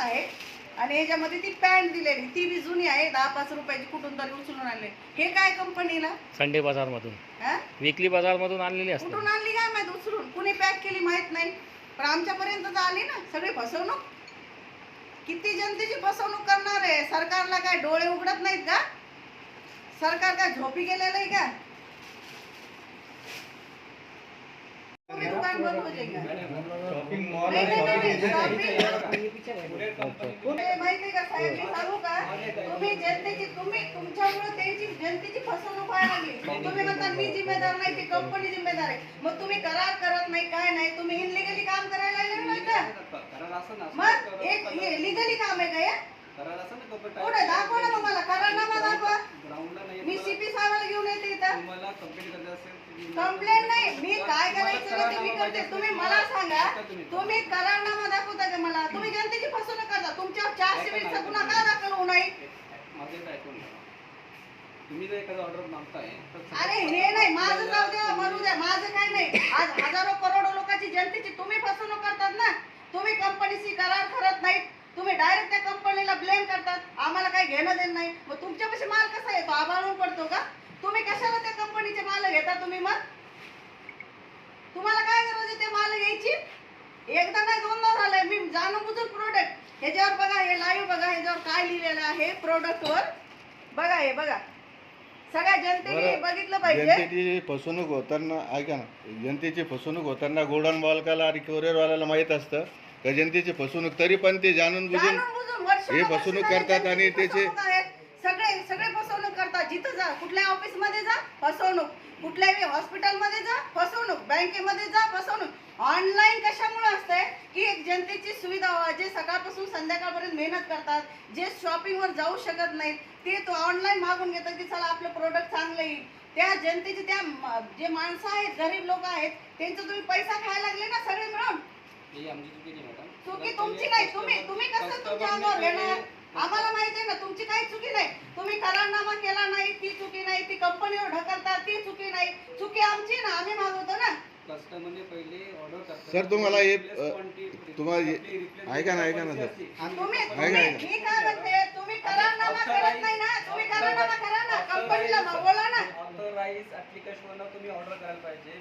आहे. आणि ह्याच्यामध्ये ती पॅन्ट दिलेली ती बी जुनी आहे दहा पाच रुपयाची कुठून तरी उचलून आणले. हे काय कंपनीला? संडे बाजारमधून. हा? विकली बाजारमधून आणलेली असते. कुठून आणली काय माहीत उचलून? कुणी पॅक केली माहीत नाही. पण आमच्यापर्यंत तर आली ना सगळी फसवणूक. किती जनतेची फसवणूक करणार आहे? सरकारला काय डोळे उघडत नाहीत का? सरकार काय झोपी गेलेलं आहे का तुम्ही दुकान बंद हो जाईल का? शॉपिंग मॉल तुम्ही माहिती का साहेब? मी सांगू का? तुम्ही जनतेची तुम्ही तुमच्यामुळे त्यांची जनतेची फसवणूक व्हायला लागली. तुम्ही म्हणता मी जिम्मेदार नाही ती कंपनी जिम्मेदार आहे. मग तुम्ही करार करत नाही काय नाही तुम्ही इनलिगली काम करायला लागले नाही का? मग एक हे लिगली काम आहे का कुठे दाखवा ना मला करारनामा दाखवा. मी सीपी साहेबाला घेऊन येते इथं. कंप्लेंट नाही. मी काय करायचं ना ते मी करते. तुम्ही मला सांगा. तुम्ही. करारनामा दाखवता का मला? तुम्ही जनतेची फसवणूक करता. तुमच्यावर चारशे वीसचा गुन्हा का दाखल होऊ नाही तुम्ही जर एखादा ऑर्डर मागताय तर अरे हे नाही. माझं जाऊ द्या मरू द्या. माझं काय नाही. आज हजारो करोडो लोकांची जनतेची तुम्ही फसवणूक करतात ना. तुम्ही कंपनीशी करार करत नाहीत. तुम्ही डायरेक्ट त्या कंपनीला ब्लेम करतात. आम्हाला काही घेणं देणं नाही. मग तुमच्यापाशी माल कसा येतो? आभाळून पडतो का? तुम्ही कशाला त्या कंपनीचे माल घेता तुम्ही मग? तुम्हाला काय गरज आहे ते माल घ्यायची? एकदा नाही दोनदा झालंय. मी जाणून बुजून प्रोडक्ट ह्याच्यावर बघा हे लाईव्ह बघा ह्याच्यावर काय लिहिलेलं आहे प्रोडक्टवर बघा हे बघा. सगळ्या जनतेने. बघितलं पाहिजे. फसवणूक होताना ऐका ना जनतेची फसवणूक होताना गोडाऊन मालकाला आणि कोरिअरवाल्याला माहीत असतं. का जनतेची फसवणूक तरी पण ते जाणून बुजून हे फसवणूक करतात आणि त्याचे- सगळे सगळे फसवणूक करतात. जिथं जा कुठल्या ऑफिसमध्ये जा फसवणूक. कुठल्याही हॉस्पिटलमध्ये जा फसवणूक. बँकेमध्ये जा फसवणूक. ऑनलाईन कशामुळे असतंय की एक जनतेची सुविधा व्हावी जे सकाळपासून संध्याकाळपर्यंत मेहनत करतात जे शॉपिंगवर जाऊ शकत नाहीत ते तो ऑनलाईन मागून घेतात की चला आपलं प्रोडक्ट चांगलं येईल. त्या जनतेचे त्या म- जे माणसं आहेत गरीब लोक आहेत त्यांचा तुम्ही पैसा खायला लागले ना सगळे मिळून? ही आमची चुकीची मॅडम चुकी तुमची नाही. तुम्ही तुम्ही कसं तुमच्या अंगावर घेणार? आम्हाला माहिती आहे ना तुमची काही चुकी नाही. तुम्ही करारनामा केला नाही ती चुकी नाही ती कंपनीवर ढकलतात ती चुकी नाही. चुकी आमची ना आम्ही मागवतो ना. कस्टमरने पहिले ऑर्डर करतात. सर, तुम्हाला हे, तुम्हाला ऐका ना, ऐका ना, सर. तुम्ही तुम्ही ऐका. मी काय म्हणते तुम्ही करारनामा करत नाही ना तुम्ही करारनामा करा ना कंपनीला बोला ना. ऑथराइज ऍप्लिकेशन तुम्ही ऑर्डर करायला पाहिजे.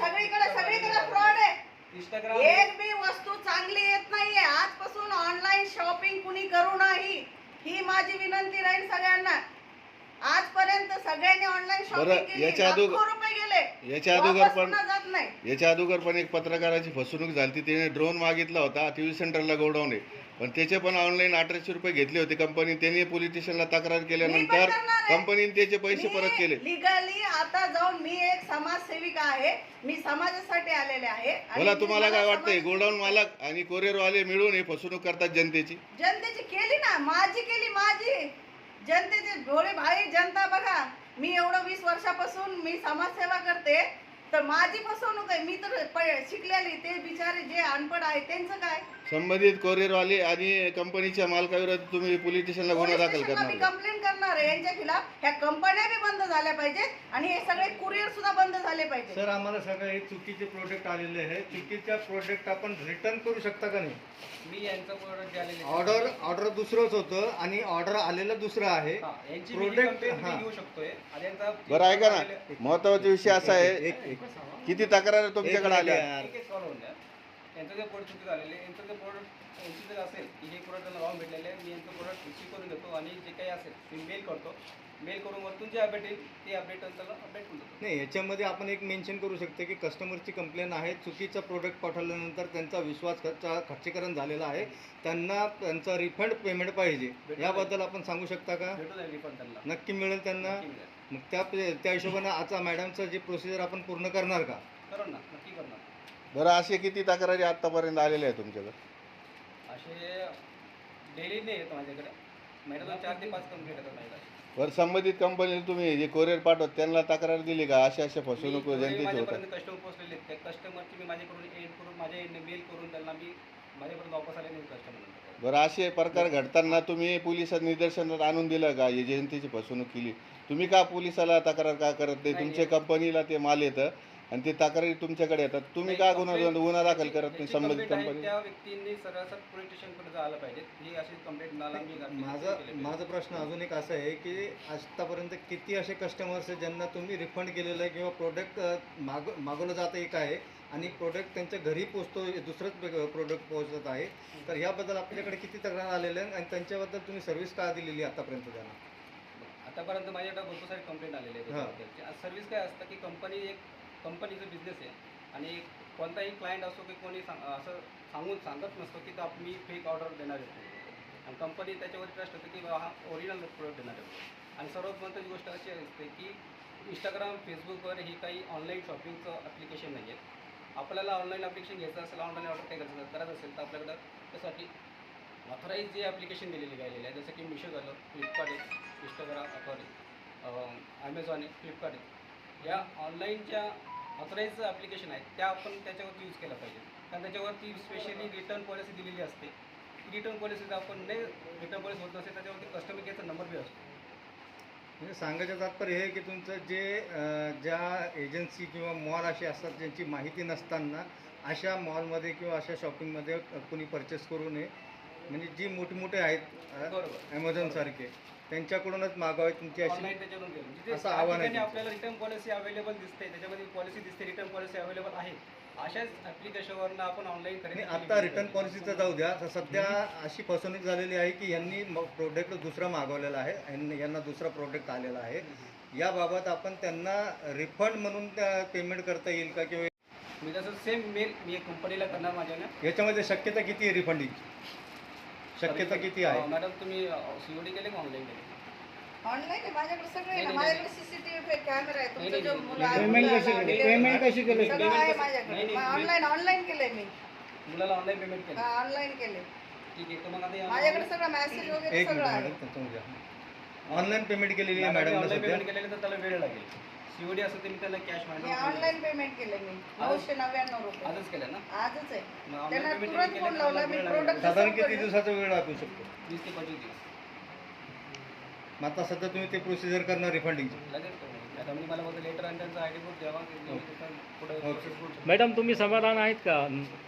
सगळीकडे सगळीकडे फ्रॉड आहे. इंस्टाग्राम एक बी वस्तू चांगली येत नाहीये. आजपासून ऑनलाईन शॉपिंग कुणी करू नाही. ही माझी विनंती राहील सगळ्यांना. आजपर्यंत सगळ्यांनी ऑनलाईन बरं, शॉपिंग केली. याच्या अगोदर- लाखो रुपये गेले. याच्या अगोदर वापस पण पुन्हा जात नाही. याच्या अगोदर पण एक पत्रकाराची फसवणूक झाली त्याने ड्रोन मागितला होता. टी व्ही सेंटरला गोडाऊन आहे. पण त्याचे पण ऑनलाईन अठराशे रुपये घेतले होते कंपनी त्यांनी पोलीस स्टेशनला तक्रार केल्यानंतर. कंपनीने त्याचे पैसे परत केले. लिगली आता जाऊन मी एक समाजसेविका आहे. मी समाजासाठी आलेले आहे. मला तुम्हाला काय वाटतंय? गोडाऊन मालक आणि कोरिअरवाले मिळून हे फसवणूक करतात जनतेची? जनतेची केली ना. माझी केली माझी. जनतेचे डोळे भाई जनता बघा. मी एवढं वीस वर्षापासून मी समाजसेवा करते. तर माझी फसवणूक आहे. मी तर शिकलेली. ते बिचारे जे अनपड आहे त्यांचं काय? संबंधित कोरिअरवाले आणि कंपनीच्या मालकाविरोधात तुम्ही पोलीस स्टेशनला गुन्हा दाखल करणार कंप्लेंट करणार आहे यांच्या खिलाफ. ह्या कंपन्या बी बंद झाल्या पाहिजेत आणि हे सगळे कुरिअर सुद्धा बंद झाले पाहिजे सर आम्हाला सगळे हे चुकीचे प्रोडक्ट आलेले आहे चुकीच्या प्रोडक्ट आपण रिटर्न करू शकता का नाही? मी यांचं प्रोडक्ट जे आलेले ऑर्डर ऑर्डर दुसरंच होतं आणि ऑर्डर आलेलं दुसरं आहे. हा, यांची Product- कंप्लेंट हा. मी घेऊ शकतोय. आणि यांचा बरं ऐका ना. महत्त्वाचा विषय असा आहे. किती तक्रार तुमच्याकडे आल्या? होऊन द्या. यांचं जे प्रोडक्ट चुकी झालेले यांचं जे प्रोडक्ट यांची जर असेल की हे प्रोडक्ट त्यांना रॉंग भेटलेले आहे मी यांचं प्रोडक्ट रिसीव करून घेतो आणि जे काही असेल मी मेल करतो. मेल करून वरतून जे अपडेट येईल ते अपडेट त्याला अपडेट करून देतो. नाही याच्यामध्ये आपण एक मेन्शन करू शकतो की कस्टमरची कंप्लेन आहे चुकीचं प्रोडक्ट पाठवल्यानंतर त्यांचा विश्वास खर्च खर्चीकरण झालेला आहे. त्यांना त्यांचा रिफंड पेमेंट पाहिजे. याबद्दल आपण सांगू शकता का? भेटून जाईल रिफंड त्यांना. नक्की मिळेल त्यांना? नक्की मिळेल. मग त्या त्या हिशोबाने आता मॅडमचं जे प्रोसिजर आपण पूर्ण करणार का? करू ना. बरं असे किती तक्रारी आतापर्यंत आलेल्या आहेत तुमच्याकडे? असे डेली नाही येत माझ्याकडे. महिन्यातून चार ते पाच कंप्लीट येतात माझ्याकडे. बरं संबंधित कंपनीला तुम्ही जे कोरिअर पाठवत त्यांना तक्रार दिली का? अशा अशा फसवणूक जनतेची होतात. माझ्यापर्यंत कस्टमर पोहोचलेले आहेत. त्या कस्टमरची मी माझ्याकडून एंड करून माझ्या एंडने मेल करून त्यांना मी माझ्यापर्यंत वापस आले नाही कस्टमर बरं असे प्रकार घडताना तुम्ही पोलिसात निदर्शनात आणून दिलं का? हे जनतेची फसवणूक केली. तुम्ही का पोलिसाला तक्रार का करत नाही? तुमच्या. कंपनीला ते माल येतं. आणि ते तक्रारी तुमच्याकडे येतात तुम्ही का गुन्हा गुन्हा दाखल करत नाही संबंधित कंपनी त्या व्यक्तींनी सरळ पोलीस स्टेशनकडे जायला पाहिजे ही अशी कंप्लेंट मला मी दाखल माझा. माझा प्रश्न अजून एक असा आहे की आतापर्यंत किती असे कस्टमर्स आहेत ज्यांना तुम्ही रिफंड केलेलं आहे किंवा प्रोडक्ट माग मागवलं जातं एक आहे आणि प्रोडक्ट त्यांच्या घरी पोचतो दुसरंच प्रोडक्ट पोहोचत आहे तर याबद्दल आपल्याकडे किती तक्रार आलेल्या आहेत आणि त्यांच्याबद्दल तुम्ही सर्व्हिस का दिलेली आहे आतापर्यंत त्यांना आतापर्यंत माझ्याकडे भरपूर सारी कंप्लेंट आलेली आहे हां. त्याच्याबद्दलची. आज सर्व्हिस काय असतं की कंपनी एक कंपनीचं बिझनेस आहे. आणि कोणताही क्लायंट असो की कोणी सांग असं सांगून सांगत नसतो की तो मी फेक ऑर्डर देणार आहे. आणि कंपनी त्याच्यावर ट्रस्ट होते की हा ओरिजिनल प्रोडक्ट देणार आहे. आणि सर्वात महत्त्वाची गोष्ट अशी असते की इंस्टाग्राम फेसबुकवर ही काही ऑनलाईन शॉपिंगचं ॲप्लिकेशन नाही आहे आपल्याला ऑनलाईन ॲप्लिकेशन घ्यायचं असेल ऑनलाईन ऑर्डर काही करायचं करायचं असेल तर आपल्याकडं त्यासाठी ऑथराईज जे ॲप्लिकेशन दिलेली गेलेले आहे जसं की मिशो झालं फ्लिपकार्ट आहे इंस्टाग्राम सॉरी ॲमेझॉन आहे फ्लिपकार्ट आहे. या ऑनलाईनच्या ऑथराईज ॲप्लिकेशन आहेत त्या आपण त्याच्यावरती यूज केल्या पाहिजे कारण त्याच्यावरती स्पेशली रिटर्न पॉलिसी दिलेली असते. रिटर्न पॉलिसी जर आपण नाही रिटर्न पॉलिसी होत नसेल त्याच्यावरती कस्टमर केअरचा नंबर बी असतो. म्हणजे सांगायचं तात्पर्य हे की तुमचं जे ज्या एजन्सी किंवा मॉल असे असतात ज्यांची माहिती नसताना अशा मॉलमध्ये किंवा अशा शॉपिंगमध्ये कोणी परचेस करू नये. म्हणजे जी मोठी मोठे आहेत बरोबर. ॲमेझॉन सारखे त्यांच्याकडूनच मागावे तुमची अशी ऑनलाईन म्हणजे असं आव्हान आहे ठिकाणी तुमचं. आपल्याला रिटर्न पॉलिसी अवेलेबल दिसते त्याच्यामध्ये पॉलिसी दिसते रिटर्न पॉलिसी अवेलेबल आहे. अशाच ॲप्लिकेशनवरनं आपण ऑनलाईन खरेदी आणि केली आता रिटर्न पाहिजे. पॉलिसीचं जाऊ द्या. तर सध्या अशी फसवणूक झालेली आहे की यांनी प्रोडक्ट दुसरा मागवलेला आहे यांनी- यांना दुसरा प्रोडक्ट आलेला आहे. याबाबत आपण त्यांना रिफंड म्हणून पेमेंट करता येईल का किंवा मी तसं सेम मेल मी कंपनीला करणार माझ्याने. याच्यामध्ये शक्यता किती आहे रिफंडिंग शक्यता किती आहे? मॅडम तुम्ही सीओडी केले का ऑनलाईन केले? ऑनलाईन आहे माझ्याकडे सगळे आहे ना. नाही, नाही, माझ्याकडे सीसीटीव्ही कॅमेरा आहे. तुमचं जो मुलं पेमेंट कशी आला, केली? डिलिव्हरी पेमेंट कशी केली? सगळं पेमेंट आहे कशी- माझ्याकडे. नाही, नाही, ऑनलाईन ऑनलाईन केलंय मी. मुलाला ऑनलाईन पेमेंट केलं? हा ऑनलाईन केले. ठीक आहे तर मग आता या- माझ्याकडे सगळं मेसेज वगैरे आहे. ऑनलाईन पेमेंट केलेली आहे मॅडम पेमेंट केलेलं तर त्याला वेळ लागेल. सीओडी असेल तर मी त्याला कॅश मी ऑनलाईन पेमेंट केले मी. नऊशे नव्याण्णव रुपये. आजच केलं ना? आजच आहे. मग त्यांना पेमेंट तुरंत केलं फोन तर लावला त्याला मी वेळ लागेल. प्रोडक्ट साधारण किती दिवसाचा वेळ लागू शकतो? वीस ते पंचवीस दिवस. मग आता सध्या तुम्ही ते प्रोसिजर करणार रिफंडिंगची लगेच करू आता म्हणजे मला फक्त लेटर आणि त्यांचा आय डी द्यावा की मी त्याचा पुढे Okay. process करू शकतो. मॅडम तुम्ही समाधान आहेत का?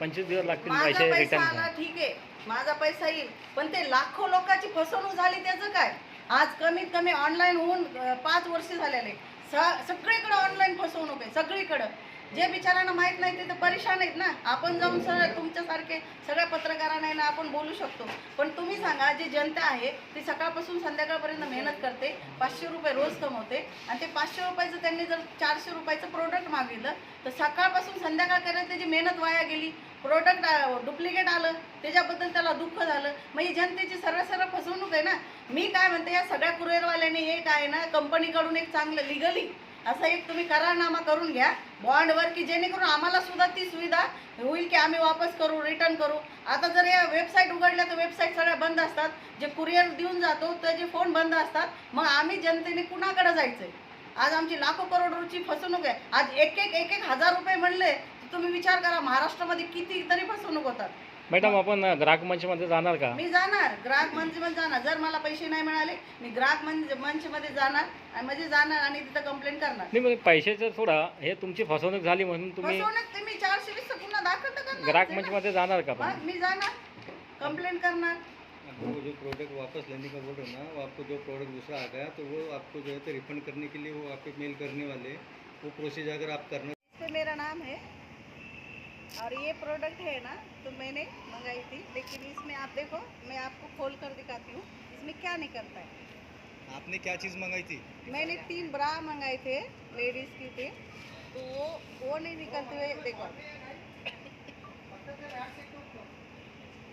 पंचवीस दिवस लागतील माझा पैसे पैसा रिटर्न आला ठीक आहे. माझा पैसा येईल. पण ते लाखो लोकांची फसवणूक झाली त्याचं काय? आज कमीत कमी ऑनलाईन होऊन अं, पाच वर्ष झालेले. स- सगळीकडे ऑनलाईन फसवणूक आहे सगळीकडं. जे बिचारांना माहीत नाही ते तर परेशान आहेत ना. आपण जाऊन सर तुमच्यासारखे सगळ्या पत्रकारांना ना आपण बोलू शकतो. पण तुम्ही सांगा जी जनता आहे ती सकाळपासून संध्याकाळपर्यंत मेहनत करते पाचशे रुपये रोज कमवते आणि ते पाचशे रुपयाचं त्यांनी जर चारशे रुपयाचं प्रोडक्ट मागितलं तर सकाळपासून संध्याकाळपर्यंत त्याची मेहनत वाया गेली. प्रोडक्ट डुप्लिकेट आलं त्याच्याबद्दल त्याला दुःख झालं. मग ही जनतेची सर्व सर्व फसवणूक आहे ना. मी काय म्हणते या सगळ्या कुरिअरवाल्याने हे काय ना कंपनीकडून एक चांगलं लिगली असं एक तुम्ही करारनामा करून घ्या. बॉन्डवर की जेणेकरून आम्हाला सुद्धा ती सुविधा होईल की आम्ही वापस करू रिटर्न करू. आता जर या वेबसाईट उघडल्या तर वेबसाईट सगळ्या बंद असतात. जे कुरिअर देऊन जातो त्याचे फोन बंद असतात. मग आम्ही जनतेने कुणाकडे आहे आज आमची लाखो करोडची फसवणूक आहे. आज एक एक एक एक हजार रुपये म्हणले तुम्ही विचार करा महाराष्ट्रामध्ये किती तरी फसवणूक होतात. मॅडम आपण ग्राहक मंचमध्ये जाणार का? मी जाणार. ग्राहक मंचमध्ये जाणार. जर मला पैसे नाही मिळाले मी ग्राहक मंच मंचमध्ये जाणार आणि म्हणजे जाणार आणि तिथं कंप्लेंट करणार. नाही म्हणजे पैशाचं थोडा हे तुमची फसवणूक झाली म्हणून तुम्ही फसवणूक ते मी चारशे वीस गुन्हा दाखल तर करणार. ग्राहक आहे ना. मंचमध्ये जाणार का पण मग मी जाणार. कंप्लेंट करणार. वो जो प्रोडक्ट वापस लेने का बोल रहे हो ना वो आपको जो प्रोडक्ट दूसरा आ गया तो वो आपको जो है तो रिफंड करने के लिए वो आपको मेल करने वाले वो प्रोसीजर अगर आप करना इस पे मेरा नाम है और ये प्रोडक्ट है ना तो मैंने मंगाई थी लेकिन इसमें आप देखो मैं आपको खोल कर दिखाती हूँ इसमें क्या निकलता है। आपने क्या चीज़ मंगाई थी? मैंने तीन ब्रा मंगाए थे लेडीज़ की थे तो वो वो नहीं निकलते हुए देखो।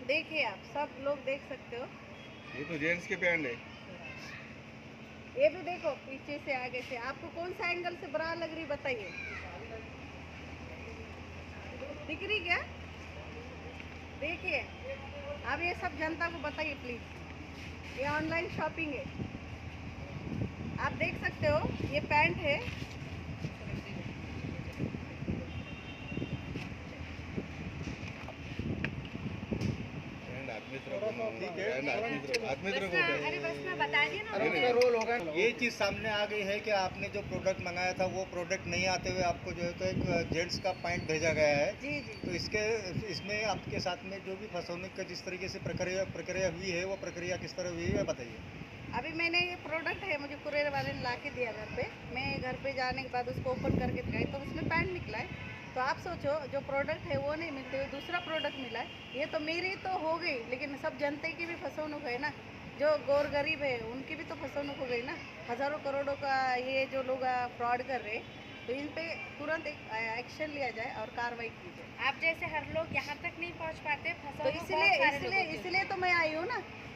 देखिए आप सब लोग देख सकते हो। हे तो जेंट्स के पॅन्ट आहे ये भी देखो पीछे से आगे से। आपको कौन सा एंगल से ब्रा लग रही बताइए। दिख रही क्या? देखिए अब ये सब जनता को बताइए प्लीज़ ये ऑनलाइन शॉपिंग है। आप देख सकते हो, ये पैंट है। रोल होगा ये चीज़ सामने आ गई है कि आपने जो प्रोडक्ट मंगाया था वो प्रोडक्ट नहीं आते हुए आपको जो है तो एक जेंट्स का पॉइंट भेजा गया है जी जी तो इसके इसमें आपके साथ में जो भी फसवनी का जिस तरीके से प्रक्रिया प्रक्रिया हुई है वो प्रक्रिया किस तरह हुई है बताइए अभी मैंने ये प्रोडक्ट है, मुझे कुरियर वाले ने ला के दिया घर पे। मैं घर पे जाने के बाद उसको ओपन करके दिखाई तो उसमें पैंट निकला है। तो आप सोचो जो प्रोडक्ट है वो नहीं मिलते दूसरा प्रोडक्ट मिला है। ये तो मेरी तो हो गई लेकिन सब जनते की भी फसवनुक है ना। जो गौर गरीब है उनकी भी तो फसवनुक हो गई ना। हज़ारों करोड़ों का ये जो लोग फ्रॉड कर रहे हैं तो इन पे तुरंत एक एक्शन लिया जाए और कार्रवाई की जाए। आप जैसे हर लोग यहाँ तक नहीं पहुँच पाते तो इसलिए इसलिए इसलिए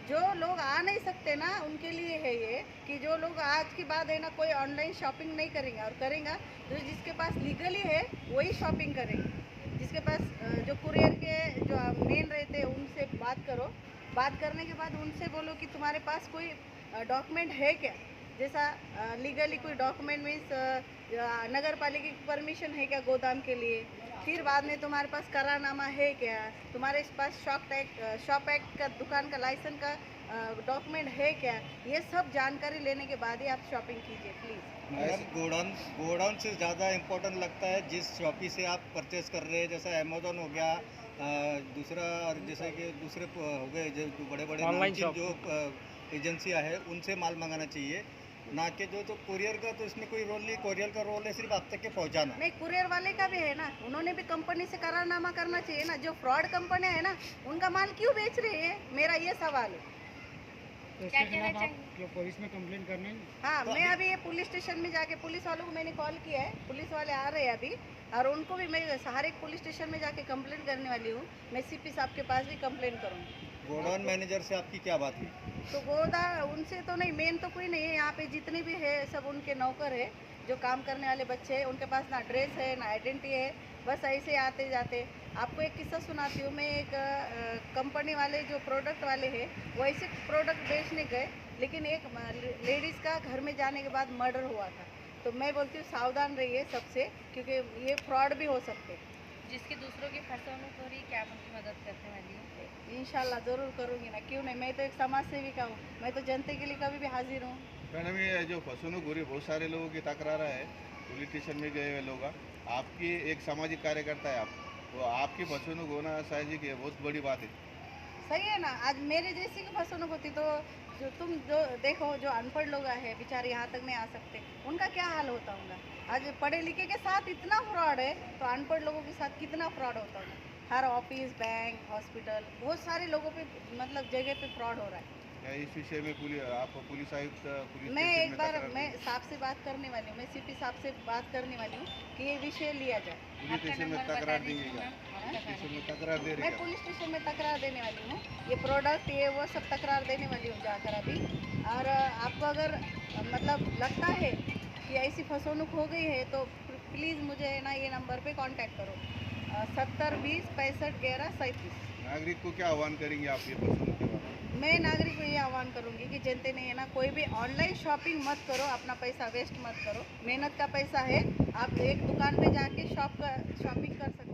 जो लोग आ नहीं सकते ना, उनके लिए है ये कि जो लोग आज के बाद है ना, कोई ऑनलाइन शॉपिंग नहीं करेंगे और करेंगे तो जिसके पास लीगली है, वही शॉपिंग करेंगे जिसके पास जो कुरियर के जो मेन रहते हैं, उनसे बात करो। बात करने के बाद उनसे बोलो कि तुम्हारे पास कोई डॉक्यूमेंट है क्या? जैसा लीगली कोई डॉक्यूमेंट मीन्स नगर पालिका की परमिशन है क्या गोदाम के लिए? फिर बाद में तुम्हारे पास करारनामा है क्या? तुम्हारे पास शॉप टैग शॉप एक्ट का दुकान का लाइसेंस का डॉक्यूमेंट है क्या? ये सब जानकारी लेने के बाद ही आप शॉपिंग कीजिए प्लीज़ मैडम गोडाउन गोडाउन से ज़्यादा इम्पोर्टेंट लगता है जिस शॉपी से आप परचेस कर रहे हैं जैसा अमेजोन हो गया दूसरा और जैसे कि दूसरे हो गए जो बड़े बड़े. जो एजेंसियाँ है उनसे माल मंगाना चाहिए। ना कि जो तो कुरियर का तो इसमें कोई रोल नहीं कुरियर का रोल है सिर्फ़ आप तक के पहुँचाना। नहीं कुरियर वाले का भी है ना। उन्होंने भी कंपनी से करारनामा करना चाहिए ना। जो फ्रॉड कंपनियाँ है ना उनका माल क्यों बेच रही है? मेरा ये सवाल है। क्या कहना चाहिए हाँ? तो मैं अभी ये पुलिस स्टेशन में जाके पुलिस वालों को मैंने कॉल किया है। पुलिस वाले आ रहे हैं अभी। और उनको भी मैं हर एक पुलिस स्टेशन में जाके कंप्लेंट करने वाली हूँ। मैं सीपी साहब के पास भी कंप्लेंट करूँगी। गोडाउन मैनेजर से आपकी क्या बात हुई? तो गोदा उनसे तो नहीं मेन तो कोई नहीं है यहाँ पे, जितने भी है, सब उनके नौकर है, जो काम करने वाले बच्चे हैं, उनके पास ना ड्रेस है, ना आइडेंटिटी है, बस ऐसे आते जाते आपको एक किस्सा सुनाती हूँ मैं, एक कंपनी वाले जो प्रोडक्ट वाले हैं, वो ऐसे प्रोडक्ट बेचने गए, लेकिन एक लेडीज़ का घर में जाने के बाद मर्डर हुआ था। तो मैं बोलती हूँ, सावधान रहिए सबसे, क्योंकि ये फ्रॉड भी हो सकते जिसकी दूसरों की फ़सलों हो रही क्या आप उनकी मदद करने वाली है इंशाल्लाह ज़रूर करूँगी ना क्यों नहीं? मैं तो एक समाज सेविका हूँ। मैं तो जनता के लिए कभी भी हाजिर हूँ। मैडम ये जो फसवणूक हो रही बहुत सारे लोगों की तकरार है। पुलिस स्टेशन में गए हुए लोग आपकी एक सामाजिक कार्यकर्ता है आप। तो आपकी फसवणूक होना साहजिक है बहुत बड़ी बात है। सही है ना? आज मेरे जैसी की फसवणूक होती तो जो तुम जो देखो जो अनपढ़ लोग है बेचारे यहाँ तक नहीं आ सकते। उनका क्या हाल होता होगा? आज पढ़े लिखे के साथ इतना फ्रॉड है तो अनपढ़ लोगों के साथ कितना फ्रॉड होता होगा? हर ऑफ़िस बैंक हॉस्पिटल बहुत सारे लोगों पे मतलब जगह पे फ्रॉड हो रहा है। इस विषय में पुलिस आप पुलिस आयुक्त पुलिस मैं एक बार मैं साहब से बात करने वाली हूँ मैं सीपी साहब से बात करने वाली हूँ कि ये विषय लिया जाए। हाँ? में पुलिस स्टेशन में तकरार देने वाली हूँ ये प्रोडक्ट ये वो सब तकरार देने वाली हूँ जाकर अभी। और आपको अगर मतलब लगता है कि ऐसी फसवनुक हो गई है तो प्लीज़ मुझे ना ये नंबर पे कांटेक्ट करो। सत्तर बीस पैंसठ ग्यारह सैंतीस। नागरिक को क्या आह्वान करेंगे आप ये फसवणूक के बारे मैं? नागरिक को ये आह्वान करूँगी कि जनते ने है ना कोई भी ऑनलाइन शॉपिंग मत करो अपना पैसा वेस्ट मत करो। मेहनत का पैसा है आप एक दुकान पे जाके शॉप का शॉपिंग कर सकते